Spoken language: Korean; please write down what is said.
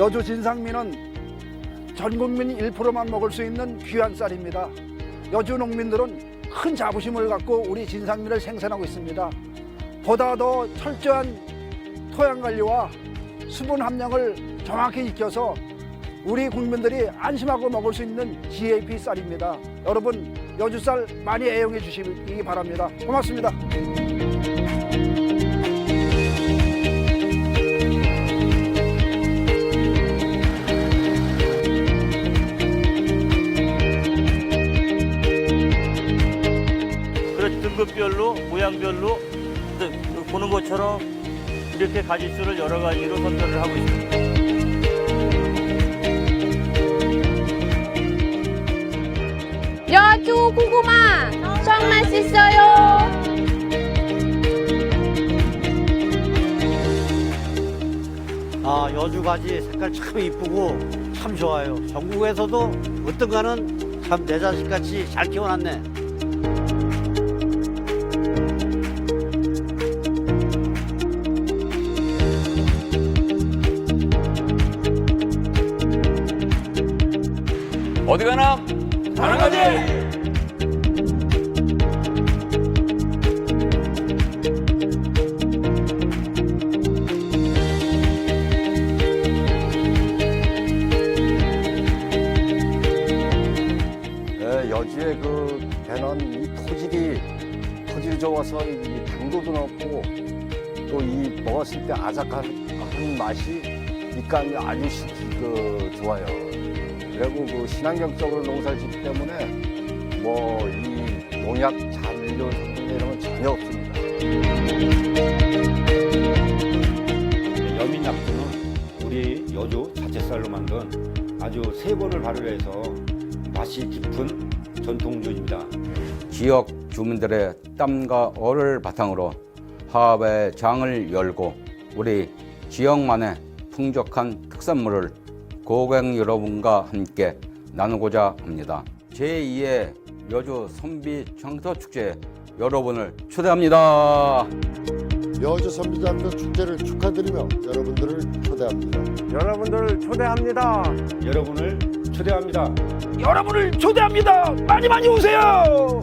여주 진상미는 전 국민 1%만 먹을 수 있는 귀한 쌀입니다. 여주 농민들은 큰 자부심을 갖고 우리 진상미를 생산하고 있습니다. 보다 더 철저한 토양 관리와 수분 함량을 정확히 지켜서 우리 국민들이 안심하고 먹을 수 있는 GAP 쌀입니다. 여러분 여주 쌀 많이 애용해 주시기 바랍니다. 고맙습니다. 등급별로 모양별로 또 보는 것처럼 이렇게 가지수를 여러 가지로 선별을 하고 있습니다. 여주 고구마 정 맛있어요. 아, 여주 가지 색깔 참 이쁘고 참 좋아요. 전국에서도 어떤 거는 참 내 자식 같이 잘 키워놨네. 어디 가나 사랑하지 예, 여주의 그 배는 이 토질이 토질이 좋아서 이 당도도 높고 또 이 먹었을 때 아삭한 한 맛이 입감이 아주 시, 그 좋아요. 그리고 그 친환경적으로 농사를 짓기 때문에 뭐 이 농약 잔류 성분 이런 건 전혀 없습니다. 여민약주는 우리 여주 자체쌀로 만든 아주 세 번을 발효해서 맛이 깊은 전통주입니다. 지역 주민들의 땀과 얼을 바탕으로 화합의 장을 열고 우리 지역만의 풍족한 특산물을 고객 여러분과 함께 나누고자 합니다. 제2의 여주 선비 청소 축제 여러분을 초대합니다. 여주 선비 장터 축제를 축하드리며 여러분들을 초대합니다. 여러분들 초대합니다. 여러분을 초대합니다. 여러분을 초대합니다. 많이 많이 오세요.